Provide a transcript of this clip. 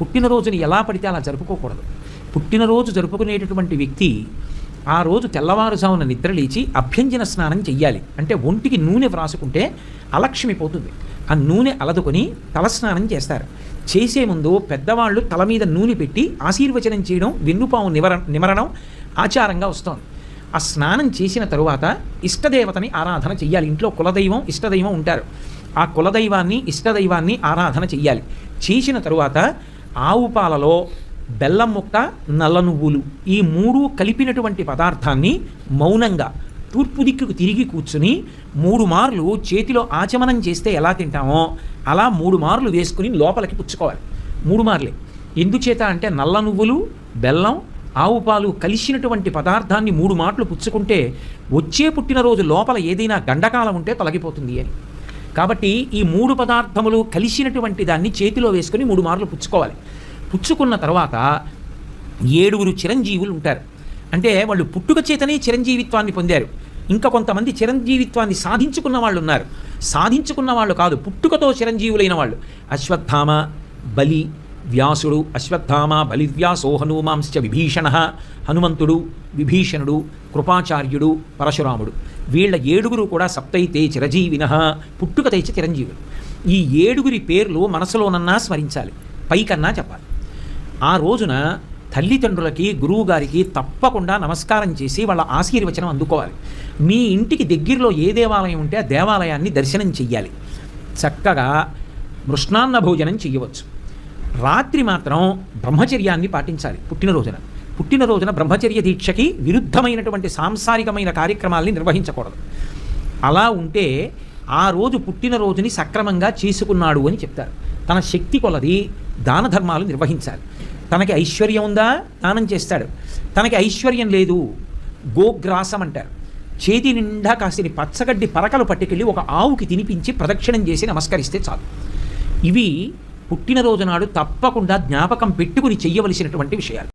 పుట్టినరోజుని ఎలా పడితే అలా జరుపుకోకూడదు. పుట్టినరోజు జరుపుకునేటటువంటి వ్యక్తి ఆ రోజు తెల్లవారుజామున నిద్రలేచి అభ్యంజన స్నానం చెయ్యాలి. అంటే ఒంటికి నూనె వ్రాసుకుంటే అలక్ష్మి పోతుంది. ఆ నూనె అలదుకొని తలస్నానం చేస్తారు. చేసే ముందు పెద్దవాళ్ళు తల మీద నూనె పెట్టి ఆశీర్వచనం చేయడం వెన్నుపాము నివర నిమరణం ఆచారంగా వస్తోంది. ఆ స్నానం చేసిన తరువాత ఇష్టదేవతని ఆరాధన చెయ్యాలి. ఇంట్లో కులదైవం ఇష్టదైవం ఉంటారు. ఆ కులదైవాన్ని ఇష్టదైవాన్ని ఆరాధన చెయ్యాలి. చేసిన తరువాత ఆవు పాలలో బెల్లం ముక్క నల్ల నువ్వులు ఈ మూడు కలిపినటువంటి పదార్థాన్ని మౌనంగా తూర్పు దిక్కుకు తిరిగి కూర్చుని మూడు మార్లు చేతిలో ఆచమనం చేస్తే ఎలా తింటామో అలా మూడు మార్లు వేసుకుని లోపలికి పుచ్చుకోవాలి. మూడు మార్లే. ఎందుచేత అంటే నల్ల నువ్వులు బెల్లం ఆవు పాలు కలిసినటువంటి పదార్థాన్ని మూడు మాటలు పుచ్చుకుంటే వచ్చే పుట్టినరోజు లోపల ఏదైనా గండకాలం ఉంటే తొలగిపోతుంది అని. కాబట్టి ఈ మూడు పదార్థములు కలిసినటువంటి దాన్ని చేతిలో వేసుకొని మూడు మార్లు పుచ్చుకోవాలి. పుచ్చుకున్న తర్వాత ఏడుగురు చిరంజీవులు ఉంటారు. అంటే వాళ్ళు పుట్టుక చేతనే చిరంజీవిత్వాన్ని పొందారు. ఇంకా కొంతమంది చిరంజీవిత్వాన్ని సాధించుకున్న వాళ్ళు ఉన్నారు. సాధించుకున్న వాళ్ళు కాదు పుట్టుకతో చిరంజీవులైన వాళ్ళు. అశ్వత్థామ బలి వ్యాసుడు అశ్వత్థామ బలివ్యాసో హనుమాంశ్చ విభీషణ. హనుమంతుడు విభీషణుడు కృపాచార్యుడు పరశురాముడు. వీళ్ళ ఏడుగురు కూడా సప్తైతే చిరజీవిన. పుట్టుకతైచ చిరంజీవులు. ఈ ఏడుగురి పేర్లు మనసులోనన్నా స్మరించాలి. పైకన్నా చెప్పాలి. ఆ రోజున తల్లిదండ్రులకి గురువుగారికి తప్పకుండా నమస్కారం చేసి వాళ్ళ ఆశీర్వచనం అందుకోవాలి. మీ ఇంటికి దగ్గరలో ఏ దేవాలయం ఉంటే ఆ దేవాలయాన్ని దర్శనం చెయ్యాలి. చక్కగా మృష్ణాన్న భోజనం చెయ్యవచ్చు. రాత్రి మాత్రం బ్రహ్మచర్యాన్ని పాటించాలి పుట్టినరోజున. పుట్టినరోజున బ్రహ్మచర్య దీక్షకి విరుద్ధమైనటువంటి సాంసారికమైన కార్యక్రమాల్ని నిర్వహించకూడదు. అలా ఉంటే ఆ రోజు పుట్టినరోజుని సక్రమంగా చేసుకున్నాడు అని చెప్తారు. తన శక్తి కొలది దాన ధర్మాలు నిర్వహించాలి. తనకి ఐశ్వర్యం ఉందా? దానం చేస్తాడు. తనకి ఐశ్వర్యం లేదు. గోగ్రాసం అంటారు. చేతి నిండా కాసిని పచ్చగడ్డి పరకలు పట్టుకెళ్ళి ఒక ఆవుకి తినిపించి ప్రదక్షిణం చేసి నమస్కరిస్తే చాలు. ఇవి పుట్టినరోజు నాడు తప్పకుండా జ్ఞాపకం పెట్టుకుని చెయ్యవలసినటువంటి విషయాలు.